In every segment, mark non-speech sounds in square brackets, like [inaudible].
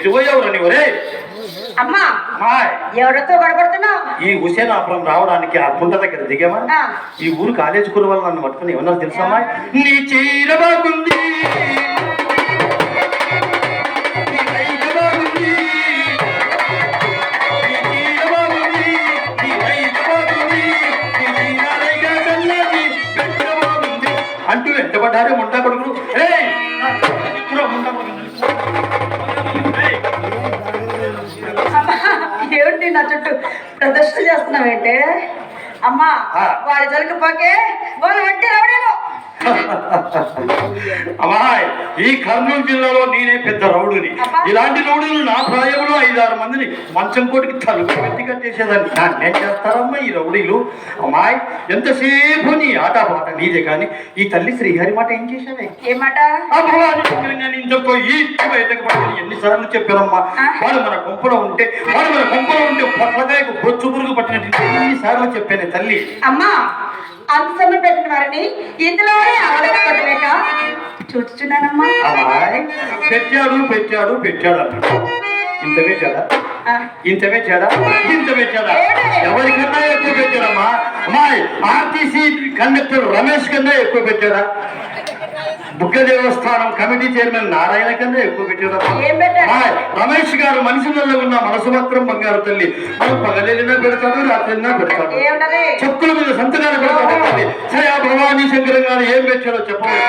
చెప్పరా ఎటు పోయావురా నీవు రే. అమ్మా అమ్మాయ్ ఎవరితో గడపడుతున్నావు ఈ హుసేనాపురం రావడానికి ఆ గుంట దగ్గర దిగామా. ఈ ఊరు కాలేజీ కుల వల్ల నన్ను పట్టుకుని ఏమన్నారు తెలుసా అమ్మాయి నీ చీర బాగుంది. నీ రైక బాగుంది. నీ చీర నా చుట్టూ ప్రదర్శన చేస్తున్నావేంటే? అమ్మా. వాడి జోలికి పోకే వాళ్ళు వెంటే రౌడీలు. అమ్మాయ్ ఈ కర్నూలు జిల్లాలో నేనే పెద్ద రౌడుని. ఇలాంటి రౌడులు నా ప్రాయంలో ఐదారు మందిని మంచం కోటికి తలుపు పెట్టి కట్టేసేదాన్ని. నాన్నేం చేస్తారమ్మా ఈ రౌడీలు? అమ్మాయ్ ఎంతసేపు నీ ఆట పాట నీదే కానీ ఈ తల్లి శ్రీహరి మాట ఏం చేశావే? ఏమాట ఇంతతో ఈ బయటకు ఎన్నిసార్లు చెప్పారమ్మా. ఆ. వాడు మన కొంపలో ఉంటే వాడు మన కొంపలో ఉంటే పొట్లకాయకు బొచ్చు పురుగు పట్టినట్టు ఎన్నిసార్లు చెప్పానే. తల్లి. అమ్మా అంత సమయం పెట్టిన వారిని ఇందులోనే ఆలోచించలేక చూస్తున్నానమ్మా పెట్టాడు పెట్టాడు పెట్టాడు అన్నాడు. ఇంత పెట్టాడా? ఆ, ఇంత పెట్టాడా? ఇంత పెట్టాడా? ఏడే? ఎవరికన్నా ఎక్కువ పెట్టాడమ్మా? అమ్మాయి ఆర్టీసీ కండక్టర్ రమేష్ కన్నా ఎక్కువ పెట్టాడా? బుగ్గ దేవస్థానం కమిటీ చైర్మన్ నారాయణ కన్నా ఎక్కువ? అమ్మాయి, రమేష్ గారు మనుషులలో ఉన్న మనసు మాత్రం బంగారు తల్లి. మనం పగలెళ్ళినా పెడతాడు రాత్రినా పెడతాడు. చెప్పుల మీద సంతకాలు పెడతాడు. సరే ఆ భవానీ శంకరం గారు ఏం పెట్టాడో చెప్పండి.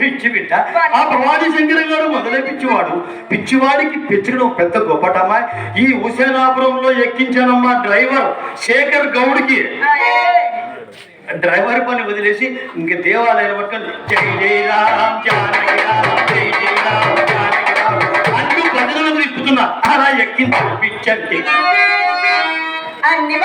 పిచ్చి బిడ్డ ఆ భవానీ శంకర గారు మొదలై పిచ్చివాడు పిచ్చివాడికి పిచ్చడం పెద్ద గొప్పటమ్మా ఈ హుసేనాపురంలో ఎక్కించానమ్మా డ్రైవర్ శేఖర్ గౌడ్కి. డ్రైవర్ పని వదిలేసి ఇంక దేవాలయాలు పట్టుకొని జై జై రామ్ జానకి రామ్ జై జై రామ్ జానకి రామ్. అంటూ భజనలు ఇప్పుతున్నా అలా ఎక్కించాను పిచ్చంటే. అన్ని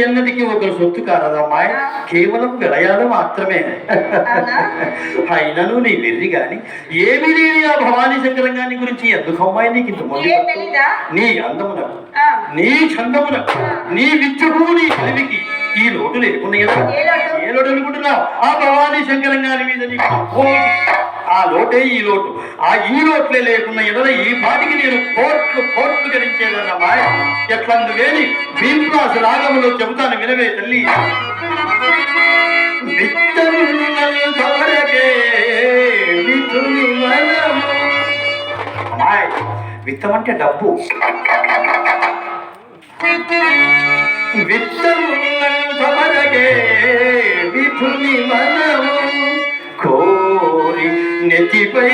వేశ్య ఎన్నదికి ఒకరు సొత్తు కారదమ్మా కేవలం విలయాలు మాత్రమే? అయినను నీ వెర్రి గాని ఏమి లేని ఆ భవానీ శంకరంగాని గురించి ఎందుకు అమ్మాయి నీకు ఇంత? నీ అందమునకు. నీ చందమునకు నీ విద్యకు నీ కలివికి ఈ లోటు కదా ఏ లోటు? అనుకుంటున్నావు ఆ భవానీ శంకరంగాని మీద నీకు. ఆ లోటే ఈ లోటు. ఆ ఈ లోట్లే లేకున్న ఎడల ఈ పాటికి నేను కోట్లు కోట్లు గడించేదన్నమా ఎట్లందు వేని భీమ్రాసు రాగములో చెబుతాను వినవే తల్లి. విత్తం అంటే డబ్బు. విత్తమున్నంత వరకే విధుని మనము కోరి నెతిపై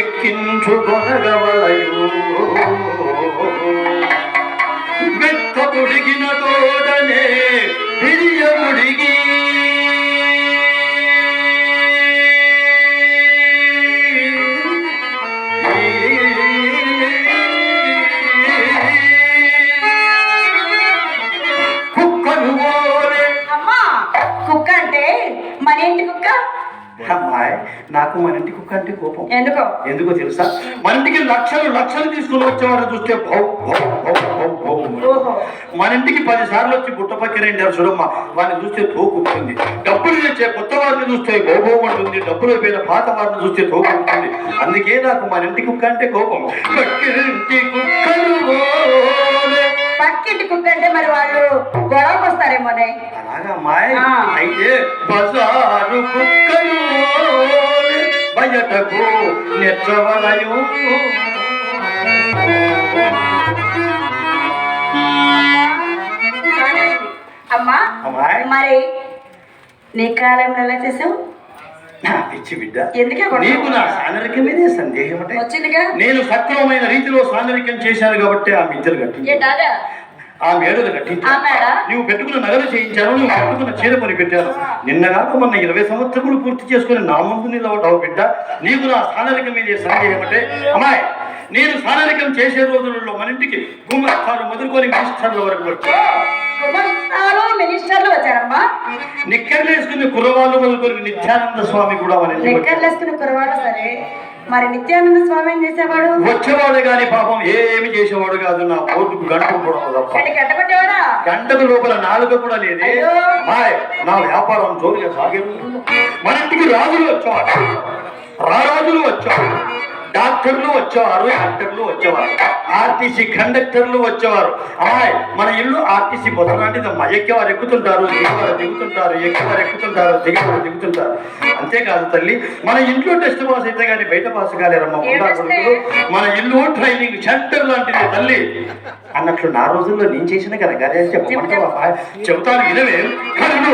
ఎక్కించుకొనగవలయు నాకు మన ఇంటి కుక్క అంటే కోపం. ఎందుకో? ఎందుకో తెలుసా? మన ఇంటికి లక్షలు లక్షలు తీసుకుని వచ్చేవారు చూస్తే భౌ భౌ భౌ భౌ భౌ అని. ఓహో. మన ఇంటికి పది సార్లు వచ్చి గుట్ట పక్కి రెండు చూడమ్మ. వాడిని చూస్తే తోకుతుంది డబ్బులు తెచ్చే కొత్త వారిని చూస్తే కోపం ఉంటుంది డబ్బులు పోయిన పాత వారిని చూస్తే ఉంటుంది. అందుకే నాకు మన ఇంటి కుక్క అంటే కోపం. పక్కింటి కుక్కలు. పక్కింటి కుక్క అంటే మరి వాళ్ళు గొడవకు వస్తారేమోనే? అలాగా ఆ. అయితే బజారు కుక్కలు. బయటకు నెట్టవలయు అమ్మా అమ్మాయి మరి నీ కాలంలో ఎలా చేసావు? నా పిచ్చి బిడ్డ. ఎందుకే గొడవ? నీకు నా సానరికం మీదే సందేహం అంటే నేను సక్రమమైన రీతిలో సాందరికం చేశాను కాబట్టి ఆ మిద్దెలు ఏంటాదా ఆ మేడలు కట్టించాను పెట్టుకున్న నగలు చేయించాను నువ్వు పెట్టుకున్న చీర కొని పెట్టాను నిన్నగాక మొన్న ఇరవై సంవత్సరములు పూర్తి చేసుకుని నా ముందు నిలవటావు బిడ్డ. నీకు నా సానరికం మీద అమ్మాయి నేను సానరికం చేసే రోజులలో మన ఇంటికి గుమ్మస్థాలు మొదలుకొని మినిస్టర్ల వరకు మినిస్టర్లు వచ్చారమ్మా. నిక్కర్లు వేసుకుని కుర్రవాళ్ళు మొదలుకొని నిత్యానంద స్వామి కూడా మన కురవాడు సరే. మరి నిత్యానంద స్వామి ఏం చేసేవాడు? వచ్చేవాడు కానీ పాపం ఏమి చేసేవాడు కాదు నా పోటుకు గంట కూడా కట్టబట్టేవాడా గంటకు లోపల నాలుక కూడా లేదే. మాయ్ నా వ్యాపారం జోరుగా సాగేది మన ఇంటికి రాజులు వచ్చేవారు రారాజులు వచ్చేవారు డాక్టర్లు వచ్చేవారు యాక్టర్లు వచ్చేవారు ఆర్టీసీ కండక్టర్లు వచ్చేవారు. అమ్మాయి మన ఇల్లు ఆర్టీసీ బస్సు లాంటిది అమ్మా ఎక్కేవారు ఎక్కుతుంటారు దిగేవారు దిగుతుంటారు ఎక్కేవారు ఎక్కుతుంటారు దిగేవారు దిగుతుంటారు. అంతేకాదు తల్లి మన ఇంట్లో టెస్ట్ పాస్ అయితే కానీ బయట పాస్ కాలేరమ్మా మన ఇల్లు ట్రైనింగ్ సెంటర్ లాంటిది తల్లి. అన్నట్లు నా రోజుల్లో నేను చేసిన కదా గారే చెప్పమంటావా? చెబుతాను వినవే. కళ్ళు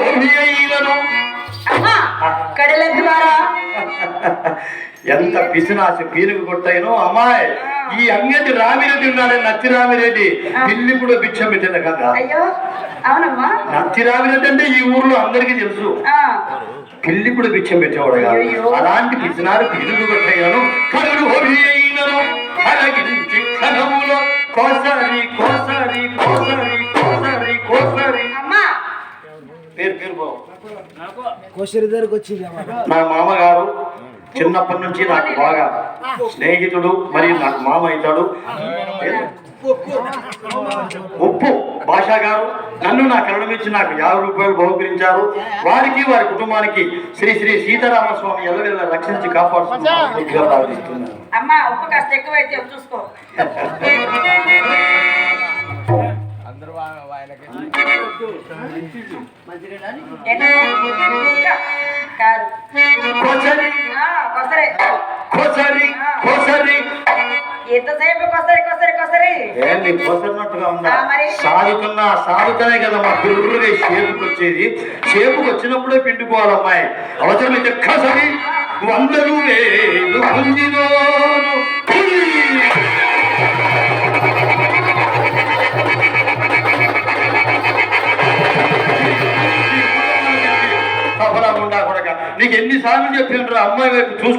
ఎంత పిసినాసి పీరుగు కొట్టాయినో అమ్మాయి ఈ అంగటి రామిరెడ్డి ఉన్నాడే నత్తి రామిరెడ్డి. పిల్లి కూడా భిక్షం పెట్టిన కదా. అవునమ్మా. నత్తి రామిరెడ్డి అంటే ఈ ఊర్లో అందరికీ తెలుసు. పిల్లి కూడా భిక్షం పెట్టేవాడు కాదు. అలాంటి పిసినారు పిలుగు కొట్టాయను కరుడు కోసరి కోసరి కోసరి పేరు పేరు బావు కోసరి దగ్గరకు వచ్చింది అమ్మ. నా మామగారు చిన్నప్పటి నుంచి నాకు బాగా స్నేహితుడు మరియు నాకు మామ అవుతాడు. ఉప్పు భాషా గారు నన్ను నా కరుణమించి నాకు యాభై రూపాయలు బహుకరించారు. వారికి వారి కుటుంబానికి శ్రీ శ్రీ సీతారామస్వామి ఎల్లవెల్ల రక్షించి కాపాడుతున్నా ప్రార్థిస్తున్నాను అమ్మా ఉప్పు కాస్త ఎక్కువైతే చూసుకో. [laughs] ఎంతసేపు కొసరి కొసరి కొసరి? ఏంటి కోసరినట్టుగా ఉందా? ఆ, మరి? సాగుతున్నా సాగుతానే కదా మా గుర్రుగా షేపుకి వచ్చేది. షేపుకి వచ్చినప్పుడే పిండుకోవాలి అమ్మాయి అవసరమైతే కసరి వందలు వేలు పొందినోను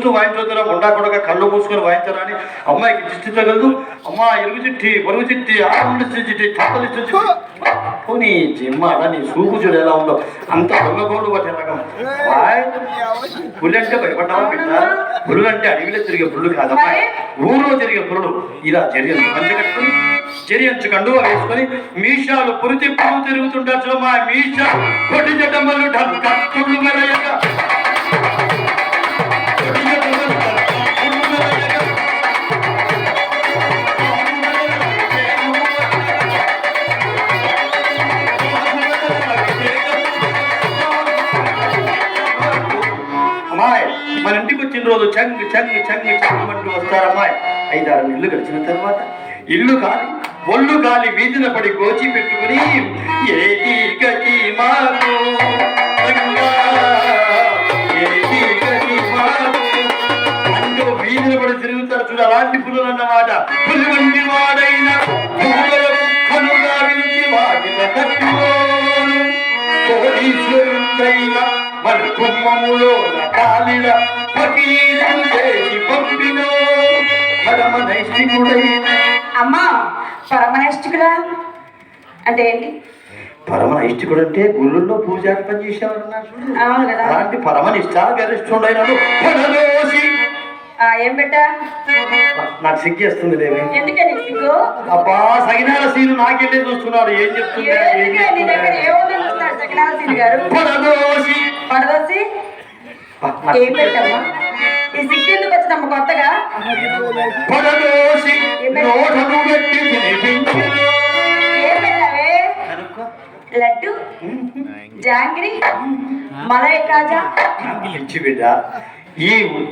చూస్తూ వాయించొద్దురా ముండా కొడక కళ్ళు మూసుకొని వాయించరా అని అమ్మాయికి దిష్టి తగలదు. అమ్మా ఎరుగు చిట్టి పొరుగు చిట్టి ఆరుండి చిట్టి తప్పలి చిట్టి పోనీ జిమ్మాడ నీ సూపు చూడు ఎలా ఉందో. అంత దొంగకోళ్ళు పట్టే రకం. వాయ్, పులి అంటే భయపడ్డావా బిడ్డ? పులులు అంటే అడవిలో తిరిగే పుల్లు కాదమ్మా. ఊర్లో తిరిగే పులులు. ఇలా జరిగింది మంచి కట్టుకుని చెరియంచు కండువ వేసుకొని మీషాలు పురితి పురుగు తిరుగుతుంటారు చూడమ్మా. మీషా కొట్టి చెడ్డమ్మలు కట్టుళ్ళు మెరయగా రోజు చంగ్ చంగ్ చంగ్ చంగ్ అంటూ వస్తారు ఐదారు ఇల్లు గడిచిన తర్వాత ఇల్లు కాలి ఒళ్ళు గాలి వీధిన పడి గోచి పెట్టుకుని ఏటి గతి మాకు రంగా, గతి మాకు. అంటూ వీధిన పడి తిరుగుతారు చూడ అలాంటి పులులు అన్నమాట పులి వంటి వాడైన పులుల కుక్కను వాడిన కట్టుకోను కోటీశ్వరుడైన మరి కుమ్మములో కాలిన ఫకీరులు చేసి పంపినో. పరమ నైష్ఠికుడైన అమ్మా పరమనిష్ఠికుడా? అంటే ఏంటి పరమ నైష్ఠికుడు అంటే గుళ్ళల్లో పూజారి పని చేసేవారు అలాంటి పరమ నిష్ఠా గరిష్ఠుడైనడు ఏం పెట్టా? నాకు సిగ్గేస్తుంది లేవి. అబ్బా సగినాల సీను నాకెళ్ళే చూస్తున్నాడు. ఏం చెప్తుందా గారు పడదోసి పడదోసి ఏం పెట్టమ్మా ఈ సిగ్గు ఎందుకు వచ్చిందమ్మా కొత్తగా పడదోసి నోటను పెట్టి ఏం పెట్టావే. లడ్డు జాంగ్రీ మలై కాజా బిడ్డ ఈ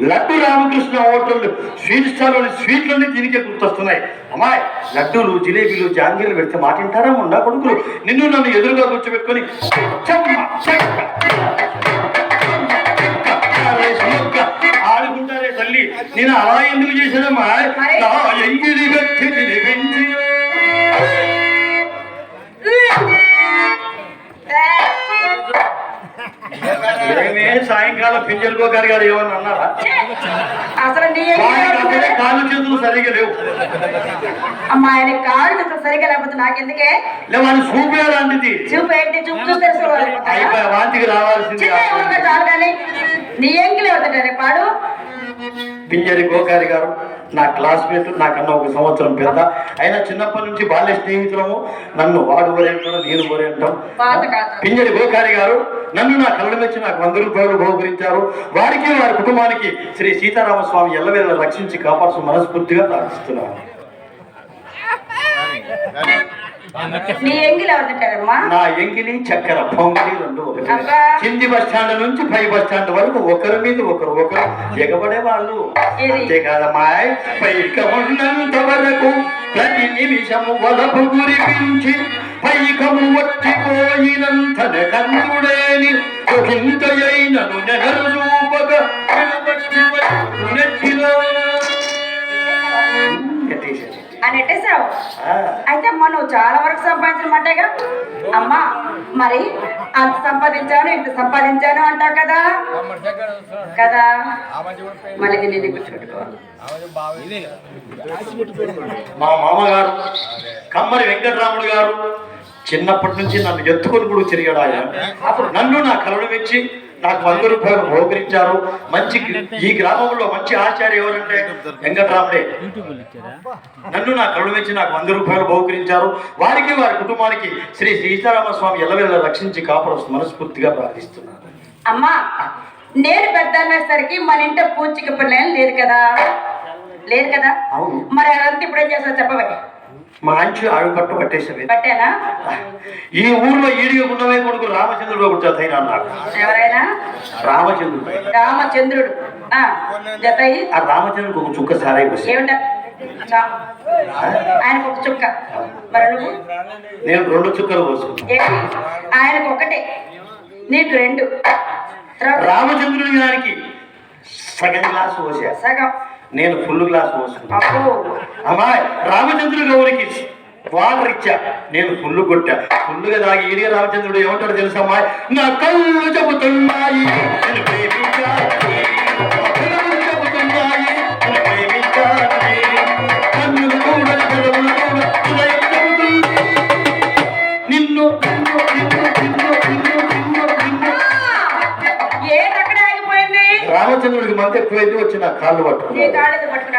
laddu Ramakrishna hotel sweet stall స్వీట్లన్నీ దీనికే గుర్తొస్తున్నాయి. అమ్మాయి లడ్డూలు జిలేబీలు జాంగీలు పెడితే మాట వింటారా ఉండా కొడుకులు? నిన్ను నన్ను ఎదురుగా కూర్చోబెట్టుకొని ఆడుకుంటారే తల్లి. నేను అలా ఎందుకు చేశానమ్మా? ఎంగిలి ఏమే సాయంకాలం పింజల్కో గారి గారు ఏమన్నా అన్నారా? అసలు కాళ్ళు చేతులు సరిగా లేవు. అమ్మా ఆయన కాళ్ళు చేతులు సరిగా లేకపోతే నాకెందుకే? లేవు అని చూపే లాంటిది చూపు ఏంటి? చూపు చూసి తెలుసుకోవాలి వాంతికి రావాల్సింది చాలు కానీ నీ ఎంగిలి అవుతుంటే పాడు. పింజరి గోకారి గారు నా క్లాస్మేట్ నాకన్నా ఒక సంవత్సరం పెద్ద. అయినా చిన్నప్పటి నుంచి బాల్య స్నేహితులము. నన్ను వాడు ఓరేంటాడు నేను పాత కాదు. పింజరి గోకారి గారు నన్ను నా కళ్ళ మెచ్చి నాకు వంద రూపాయలు బహుకరించారు. వారికి వారి కుటుంబానికి శ్రీ సీతారామస్వామి ఎల్లవేళ రక్షించి కాపాడుతూ మనస్ఫూర్తిగా ప్రార్థిస్తున్నాను. నీ ఎంగిలి అవుతుంటారమ్మా నా ఎంగిలి చక్కెర పొంగిలి రెండు ఒకటి. కింది బస్ స్టాండ్ నుంచి పై బస్ స్టాండ్ వరకు ఒకరి మీద ఒకరు ఒకరు ఎగబడే వాళ్ళు? అంతేకాదమ్మా పైక ఉన్నంత వరకు ప్రతి నిమిషము వలపు గురిపించి పైకము వచ్చిపోయినంత కందుడేని ఒకంత అయినను నెగరు ఆ. అయితే అమ్మ నువ్వు చాలా వరకు సంపాదించమంటేగా అమ్మా మరి అంత సంపాదించాను ఇంత సంపాదించాను అంటావు కదా? కదా? మళ్ళీ నేను గుర్తుపెట్టుకోవాలి మా మామగారు కమ్మరి వెంకటరాముడు గారు చిన్నప్పటి నుంచి నన్ను ఎత్తుకొని కూడా తిరిగాడు ఆయన అప్పుడు నన్ను నా కలను మెచ్చి నాకు వంద రూపాయలు బహుకరించారు మంచి ఈ గ్రామంలో మంచి ఆచార్య ఎవరంటే వెంకటరాముడే. నన్ను నా కరుణ మెచ్చి నాకు వంద రూపాయలు బహుకరించారు వారికి వారి కుటుంబానికి శ్రీ సీతారామ స్వామి ఎల్లవేళ రక్షించి కాపాడు మనస్ఫూర్తిగా ప్రార్థిస్తున్నాను. అమ్మా నేను పెద్ద అన్నసరికి మన ఇంట పూచిక పిల్లలు లేదు కదా? లేదు కదా. మరి అదంతా ఇప్పుడు ఏం చేస్తావు చెప్పవే. మా అంచు ఆవి పట్టు పట్టేసేది. పట్టానా? ఈ ఊర్లో ఈడిగా ఉన్నవే కొడుకు రామచంద్రుడు ఒకటి జతైన అన్నాడు. ఎవరైనా? రామచంద్రుడు. రామచంద్రుడు. ఆ జతయి? ఆ రామచంద్రుడికి ఒక చుక్క సారాయి ఏమిట. ఆయనకు ఒక చుక్క. మరి నువ్వు? నేను రెండు చుక్కలు పోసుకున్నాను ఆయనకు ఒకటే. నీకు రెండు. రామచంద్రుడి గారికి సగం గ్లాసు పోసా. సగం. నేను ఫుల్ గ్లాస్ పోసుకున్నాను అమ్మాయి రామచంద్రుడి గౌరికి వాటర్ ఇచ్చా. నేను ఫుల్ కొట్టా. ఫుల్గా తాగి ఈడిగా రామచంద్రుడు ఏమంటాడు తెలుసమ్మా నా కళ్ళు చెబుతున్నాయి. రామచంద్రుడికి మంది ఎక్కువైంది వచ్చి నా కాళ్ళు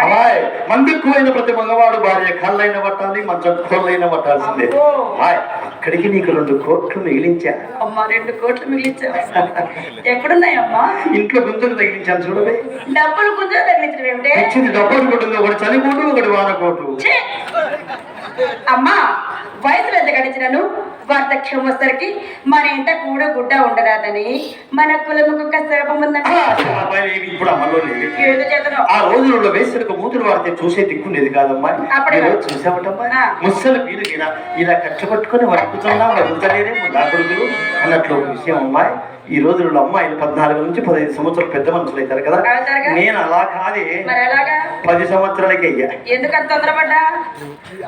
అమ్మాయి మంది ఎక్కువైన ప్రతి మగవాడు భార్య కళ్ళైన పట్టాలి మంచం కోళ్ళైన పట్టాల్సిందే. అమ్మాయి అక్కడికి నీకు రెండు కోట్లు మిగిలించా. అమ్మ రెండు కోట్లు మిగిలించావు? ఎక్కడున్నాయమ్మా? ఇంట్లో గుంజలు తగిలించాను చూడవే. డబ్బులు కొంచెం తగిలించడం ఏమిటే? ఇచ్చింది డబ్బులు కొట్టింది ఒకటి చనిపోటు ఒకటి వానకోటు ఛీ! అమ్మా వయసులో ఎంత గడిచినను వార్ధక్యం వచ్చరికి మన ఇంట కూడు గుడ్డ ఉండరాదని. మన కులముకు ఒక శాపం చేతను. ఆ రోజులలో వేసరికి మూతులు వాడితే చూసే దిక్కుండేది కాదమ్మా. ఆ. ముసలు మీరు ఇలా ఇలా కట్టుపట్టుకొని వడుకుతున్నా వదులుతలేరే ముద్దా కొడుకులు అన్నట్లు ఒక విషయం అమ్మాయి ఈ రోజుల్లో అమ్మాయిలు పద్నాలుగు నుంచి పదహైదు సంవత్సరాలు పెద్ద మనుషులు అవుతారు కదా. నేను అలా కాదే. పది సంవత్సరాలకి అయ్యా. ఎందుకు అంత తొందరపడ్డా?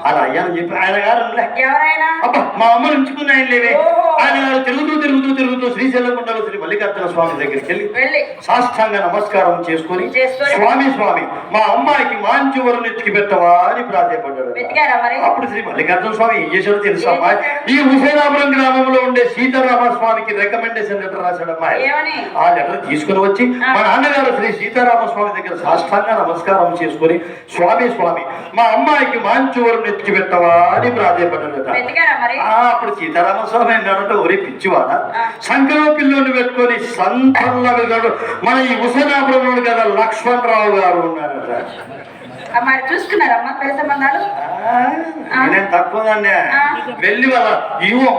అలా అయ్యానని చెప్పి ఆయన గారు అనలే. ఎవరైనా? అబ్బా మా అమ్మ ఉంచుకున్న ఆయన లేవే. ఆయన గారు తిరుగుతూ తిరుగుతూ తిరుగుతూ శ్రీశైలం కొండలో శ్రీ మల్లికార్జున స్వామి దగ్గరికి వెళ్ళి సాష్టాంగ నమస్కారం చేసుకొని. స్వామి స్వామి మా అమ్మాయికి మంచి వరం ఎత్తికి పెట్టవా అని ప్రాధాన్యపడ్డాడు అప్పుడు శ్రీ మల్లికార్జున స్వామి ఏం చేశాడో తెలుసు? ఈ హుసేనాపురం గ్రామంలో ఉండే సీతారామ స్వామికి రికమెండేషన్ లెటర్ రాశాడు అమ్మాయి ఏమని? ఆ లెటర్ తీసుకుని వచ్చి. మా నాన్నగారు శ్రీ సీతారామ స్వామి దగ్గర సాష్టాంగ నమస్కారం చేసుకొని స్వామి స్వామి మా అమ్మాయికి మంచి వరం ఎత్తికి పెట్టవా? అని ఆ, అప్పుడు సీతారామ స్వామి అన్నాడు ఏమన్నారంటే ఒరే పిచ్చివాడ. శంకరం పిల్లోని పెట్టుకొని సంతల్లాగా గారు మన ఈ హుసేనాపురం కదా లక్ష్మణ్ రావు గారు ఉన్నారట. మరి చూసుకున్నారమ్మా పెళ్ళి సంబంధాలు? నేనేం తక్కువ దాన్నే. ఆ. వెళ్ళి వాళ్ళ ఇవో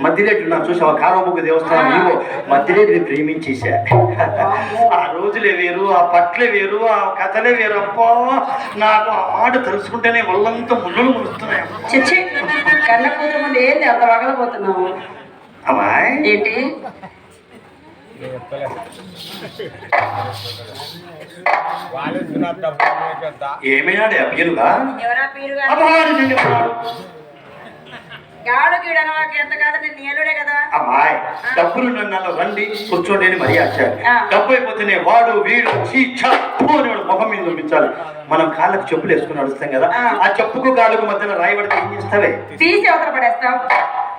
మధ్యరేటు నా చూసావా? కారవబుగ్గ దేవస్థానం ఆ. ఇవో మధ్యరేటిని ప్రేమించేశా ఆ రోజులే వేరు ఆ పట్లే వేరు ఆ కథలే వేరు. అప్పా నాకు ఆ మాట తలుసుకుంటేనే ఒళ్ళంతా ముళ్ళులు ములుస్తున్నాయి చిచ్చి కన్న కూతురు ముందు ఏంది అంత వగలబోతున్నావు. అమ్మాయి ఏంటి? ఏమైనాడు ఆ పేరుగా గాడు ఎంత కాదని నీలుడే కదా. అమ్మాయి డబ్బులు నన్ను రండి కూర్చోండి అని మరీ వచ్చారు ఆ. డబ్బు అయిపోతేనే వాడు వీడు అని ముఖం మీద చూపించాలి మనం కాళ్ళకు చెప్పులు వేసుకుని నడుస్తాం కదా ఆ. చెప్పుకు కాళ్ళకు మధ్యన రాయబడితే ఏం చేస్తావే? తీసి అవతల పడేస్తావు.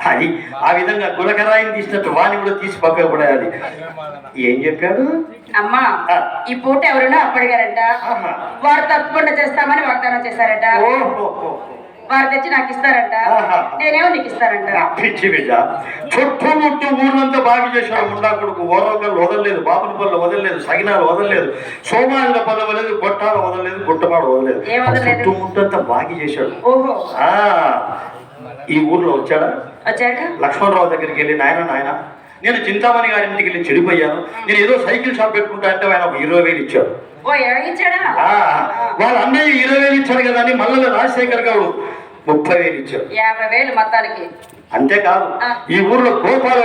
అది ఆ విధంగా గులకరాయిని తీసినట్టు వాణ్ణి కూడా తీసి పక్కకు పడేయాలి. ఏం చెప్పాడు? అమ్మా. ఈ పూట ఎవరైనా అప్పడిగారంట. ఆహా. వారు తప్పకుండా చేస్తామని వాగ్దానం చేశారట. ఓహో వారు తెచ్చి నాకు ఇస్తారంట. నేనేమో నీకు ఇస్తారంట పిచ్చి బిడ్డ చుట్టుముట్టు ఊర్లంతా బాగు చేశాడు ముండా కొడుకు. ఓరవకల్లు వదలలేదు బాబుని పళ్ళు వదలలేదు సగినాలు వదలలేదు సోమాల పళ్ళు వదలలేదు గొట్టాలు వదలలేదు గుట్టమాడు వదలలేదు. ఏం వదలలేదు? చుట్టుముట్టంతా బాగి చేశాడు. ఓహో. ఈ ఊర్లో వచ్చాడా? వచ్చాక లక్ష్మణరావు దగ్గరికి వెళ్ళి నాయన నాయన నేను చింతామణి గారి ఇంటికి వెళ్ళి చెడిపోయాను. నేను ఏదో సైకిల్ షాప్ పెట్టుకుంటా అంటే ఆయన ఒక ఇరవై వేలు ఇచ్చాడు. వాళ్ళ అన్నయ్య ఇరవై వేలు ఇచ్చాడు కదా అని మల్లెల రాజశేఖర్ గారు ముప్పై వేలు ఇచ్చాడు యాభై వేలు మొత్తానికి అంతేకాదు. ఈ ఊర్లో గోపాల